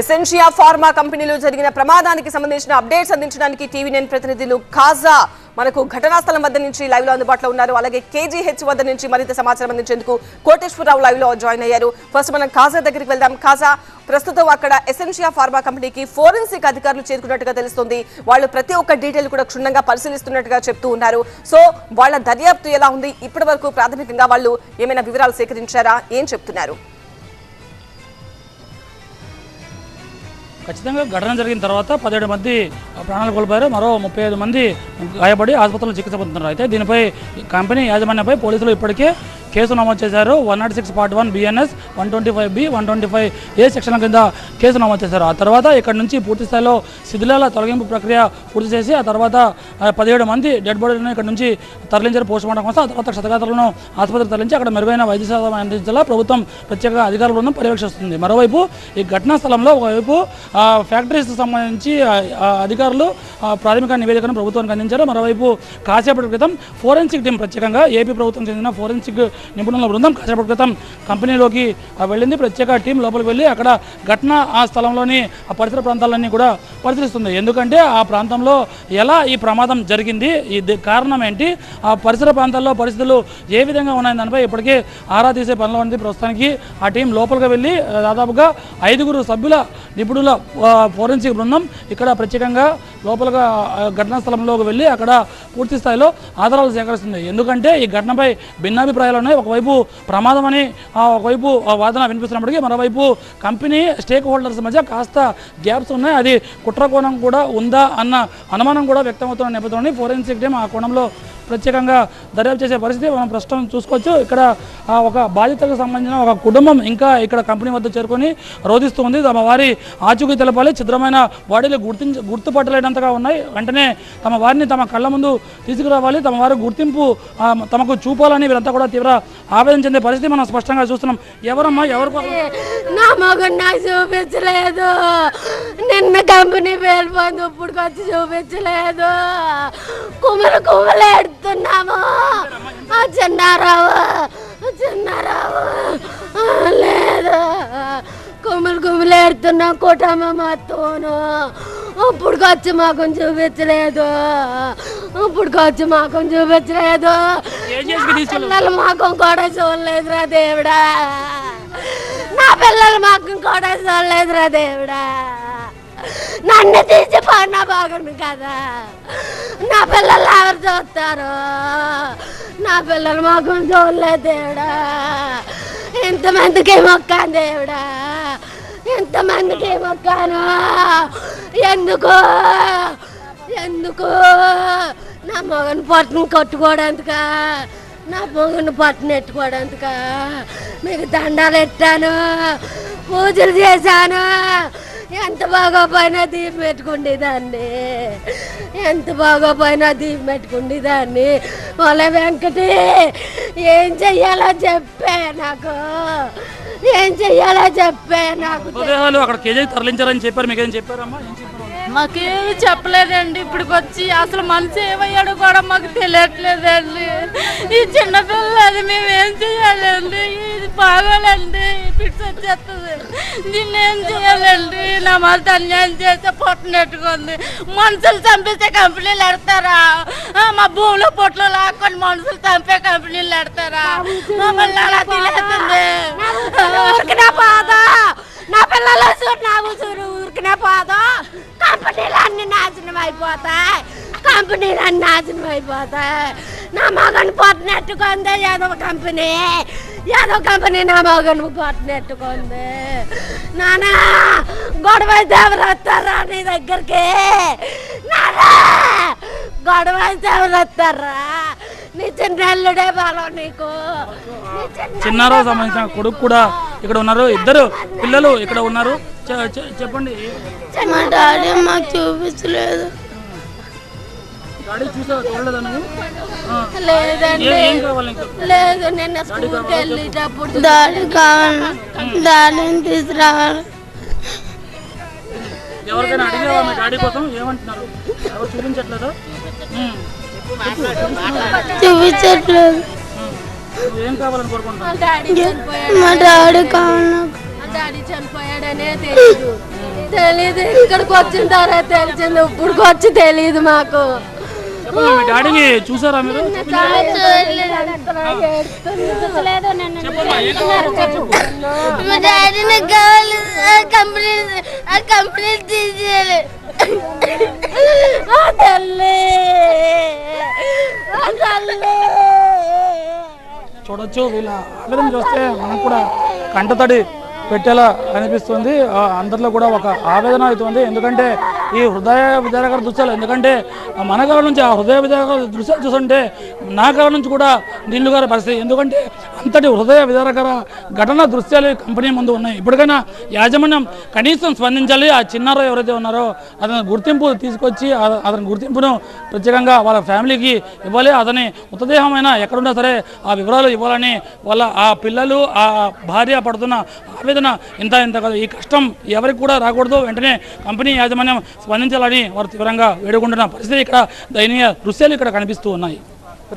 Essentia pharma కంపెనీలో జరిగిన ప్రమాదానికి సంబంధించిన అప్డేట్స్ అందించడానికి టీవీ నైన్ ప్రతినిధులు ఖాజా మనకు ఘటనా స్థలం వద్ద నుంచి లైవ్లో అందుబాటులో ఉన్నారు. అలాగే కేజీహెచ్ వద్ద నుంచి మరింత సమాచారం అందించేందుకు కోటేశ్వరరావు లైవ్లో జాయిన్ అయ్యారు. ఫస్ట్ మనం ఖాజా దగ్గరికి వెళ్దాం. ఖాజా ప్రస్తుతం అక్కడ ఎసెన్షియా ఫార్మా కంపెనీకి ఫోరెన్సిక్ అధికారులు చేరుకున్నట్టుగా తెలుస్తుంది. వాళ్ళు ప్రతి ఒక్క డీటెయిల్ కూడా క్షుణ్ణంగా పరిశీలిస్తున్నట్టుగా చెప్తూ ఉన్నారు. సో వాళ్ళ దర్యాప్తు ఎలా ఉంది? ఇప్పటి వరకు ప్రాథమికంగా వాళ్ళు ఏమైనా వివరాలు సేకరించారా? ఏం చెప్తున్నారు? ఖచ్చితంగా ఘటన జరిగిన తర్వాత పదిహేడు మంది ప్రాణాలు కోల్పోయారు. మరో ముప్పై ఐదు మంది గాయపడి ఆసుపత్రిలో చికిత్స పొందుతున్నారు. అయితే దీనిపై కంపెనీ యాజమాన్యంపై పోలీసులు ఇప్పటికే కేసు నమోదు చేశారు. One nought six part one BNS one twenty five B one twenty five A సెక్షన్ల కింద కేసు నమోదు చేశారు. ఆ తర్వాత ఇక్కడ నుంచి పూర్తి స్థాయిలో శిథిలాల తొలగింపు ప్రక్రియ పూర్తి చేసి ఆ తర్వాత పదిహేడు మంది డెడ్ బాడీలను ఇక్కడ నుంచి తరలించారు పోస్ట్ మార్టం కోసం. ఆ తర్వాత క్షతగాత్రులను ఆసుపత్రికి తరలించి అక్కడ మెరుగైన వైద్య సేవ అందించేలా ప్రభుత్వం ప్రత్యేక అధికారుల బృందం పర్యవేక్షిస్తుంది. మరోవైపు ఈ ఘటనా స్థలంలో ఒకవైపు ఫ్యాక్టరీస్ సంబంధించి అధికారులు ప్రాథమిక నివేదికను ప్రభుత్వానికి అందించారు. మరోవైపు కాసేపటి క్రితం ఫోరెన్సిక్ టీం ప్రత్యేకంగా ఏపీ ప్రభుత్వం చెందిన ఫోరెన్సిక్ నిపుణుల బృందం కాసేపటి క్రితం కంపెనీలోకి వెళ్ళింది. ప్రత్యేక టీం లోపలికి వెళ్ళి అక్కడ ఘటన ఆ స్థలంలోని ఆ పరిసర ప్రాంతాలన్నీ కూడా పరిశీలిస్తుంది. ఎందుకంటే ఆ ప్రాంతంలో ఎలా ఈ ప్రమాదం జరిగింది ఈ కారణం ఏంటి ఆ పరిసర ప్రాంతాల్లో పరిస్థితులు ఏ విధంగా ఉన్నాయి దానిపై ఇప్పటికే ఆరా తీసే పనిలో ఉంది. ప్రస్తుతానికి ఆ టీం లోపలికి వెళ్ళి దాదాపుగా ఐదుగురు సభ్యుల నిపుణుల ఫోరెన్సిక్ బృందం ఇక్కడ ప్రత్యేకంగా లోపలగా ఘటనా స్థలంలోకి వెళ్ళి అక్కడ పూర్తి స్థాయిలో ఆధారాలు సేకరిస్తుంది ఎందుకంటే ఈ ఘటనపై భిన్నాభిప్రాయాలు ఉన్నాయి. ఒకవైపు ప్రమాదం అని ఆ, ఒకవైపు ఆ వాదన వినిపిస్తున్నప్పటికీ మరోవైపు కంపెనీ స్టేక్ హోల్డర్స్ మధ్య కాస్త గ్యాప్స్ ఉన్నాయి. అది కుట్ర కోణం కూడా ఉందా అన్న అనుమానం కూడా వ్యక్తమవుతున్న నేపథ్యంలో ఫోరెన్సిక్ టీం ఆ కోణంలో ప్రత్యేకంగా దర్యాప్తు చేసే పరిస్థితి మనం ప్రస్తుతం చూసుకోవచ్చు. ఇక్కడ ఆ, ఒక బాధితకు సంబంధించిన ఒక కుటుంబం ఇంకా ఇక్కడ కంపెనీ వద్ద చేరుకొని రోధిస్తుంది తమ వారి ఆచూకీ తెలపాలి. చిత్రమైన బాడీలు గుర్తించ గుర్తుపట్టలేనంతగా ఉన్నాయి. వెంటనే తమ వారిని తమ కళ్ళ ముందు తీసుకురావాలి. తమ వారి గుర్తింపు తమకు చూపాలని వీరంతా కూడా తీవ్ర ఆవేదన చెందే పరిస్థితి మనం స్పష్టంగా చూస్తున్నాం. ఎవరమ్మా ఎవరు నా మగన్ నాకు చూపించలేదు. నిన్న కంపెనీ పేలిపోయింది ఇప్పుడు వచ్చి చూపించలేదు. కుమరు కుమలు ఎడుతున్నాము చిన్నారావు చిన్నారావు లేదు. కుమలు కుమలు ఎడుతున్నాం కుటుంబం మొత్తమును. ఇప్పుడు వచ్చి మాకు చూపించలేదు. ఇప్పుడు వచ్చి మాకు చూపించలేదు. పిల్లలు మాకు కూడా చూడలేదురా దేవుడా. నా పిల్లలు మాకు కూడా చూడలేదురా దేవుడా. నన్ను తీసి పడినా బాగుండు కదా. నా పిల్లలు ఎవరు చూస్తారు? నా పిల్లలు మాకు చూడలేదు దేవుడా. ఇంతమందికి మొక్కాను దేవుడా. ఇంతమందికి మొక్కాను. ఎందుకు? ఎందుకు? నా మగని పట్టును కట్టుకోవడానికా? నా మొగను పట్టును ఎట్టుకోవడానికా? మీకు దండాలు ఎట్టాను? పూజలు చేశాను? ఎంత బాగా పైన దీపం పెట్టుకుండేదాన్ని. ఎంత బాగా పైన దీపం పెట్టుకుండేదాన్ని. వాళ్ళ వెంకటి ఏం చెయ్యాలో చెప్పే నాకు. ఏం చెయ్యాలో చెప్పే నాకు మృతదేహాలు అక్కడ కేజీ తరలించారని చెప్పారు మీకేం చెప్పారమ్మా? ఏం చెప్పారు? మాకేమి చెప్పలేదండి. ఇప్పటికి వచ్చి అసలు మనసు ఏమయ్యాడో కూడా మాకు తెలియట్లేదండి. ఈ చిన్న పిల్లది మేము ఏం చేయాలండి? ఇది బాగోలండి పిట్స్ వచ్చేస్తుంది. దీన్ని ఏం చేయాలండి? నా మళ్ళీ అన్యాయం చేస్తే పొట్టనెట్టుకుంది మనుషులు చంపిస్తే కంపెనీలు ఎడతారా? మా భూమిలో పొట్లు లాక్కొని మనుషులు చంపే కంపెనీలు ఎడతారా? మమ్మల్ని అలా తినేస్తుంది? నా పిల్లలు చూడు నా చూడు ఊరికినే పోదు. కంపెనీలు అన్ని నాశనం అయిపోతాయి. కంపెనీలు అన్ని నాశనం అయిపోతాయి. నా మగను పొట్టనెట్టుకుంది ఏదో కంపెనీ. ఏదో కంపెనీ నా మగను పొట్టనెట్టుకుంది నానా గొడవ దేవరు ఎవరు వస్తారా నీ దగ్గరికి? నానా గొడవ అయితే ఎవరు వస్తారా నీ చిన్నల్లుడే బలం నీకు. నీ చిన్న చిన్నారో సంబంధించిన కొడుకు కూడా ఇక్కడ ఉన్నారు. ఇద్దరు పిల్లలు ఇక్కడ ఉన్నారు. చెప్పండి. మా డాడీ మాకు చూపించలేదు. లేదు నిన్న స్కూల్కి వెళ్ళేటప్పుడు డాడీ కావాలి. డాడీని తీసుకురావాలి. ఎవరికైనా అడిగావా మీ డాడీ కోసం? ఏమంటున్నారు? ఎవరు చూపించట్లేదా. చూపించట్లేదు. నువ్వేం కావాలని కోరుకుంటున్నావు? మా డాడీ కావాలి నాకు డాడీ చనిపోయాడనే తెలియదు తెలీదు ఇక్కడికి వచ్చిన తర్వాత తెలిసింది ఇప్పుడు వచ్చి తెలియదు మాకు. మీ డాడీని చూసారా మీరు. మా కావాలి కంపెనీ కంపెనీ తీసేయాలి. తల్లి! ఆ తల్లి! చూడొచ్చు వీళ్ళ ఆవేదన చూస్తే మనకు కూడా కంటతడి పెట్టేలా అనిపిస్తుంది. అందరిలో కూడా ఒక ఆవేదన అవుతుంది. ఎందుకంటే ఈ హృదయ విద్యారకర దృశ్యాలు ఎందుకంటే మన కాడ నుంచి ఆ హృదయ విద్యారకర దృశ్యాలు చూస్తుంటే నా కాడ నుంచి కూడా నీళ్ళు గారి పరిస్థితి. ఎందుకంటే అంతటి హృదయ విదారకర ఘటన దృశ్యాలు కంపెనీ ముందు ఉన్నాయి. ఇప్పటికైనా యాజమాన్యం కనీసం స్పందించాలి. ఆ చిన్నారో ఎవరైతే ఉన్నారో అతని గుర్తింపు తీసుకొచ్చి అతని గుర్తింపును ప్రత్యేకంగా వాళ్ళ ఫ్యామిలీకి ఇవ్వాలి. అతని మృతదేహమైనా ఎక్కడున్నా సరే ఆ వివరాలు ఇవ్వాలని వాళ్ళ ఆ పిల్లలు ఆ భార్య పడుతున్న ఆవేదన ఇంత ఇంత కాదు. ఈ కష్టం ఎవరికి కూడా రాకూడదు. వెంటనే కంపెనీ యాజమాన్యం స్పందించాలని వారు తీవ్రంగా వేడుకుంటున్న పరిస్థితి ఇక్కడ దయనీయ దృశ్యాలు ఇక్కడ కనిపిస్తూ ఉన్నాయి.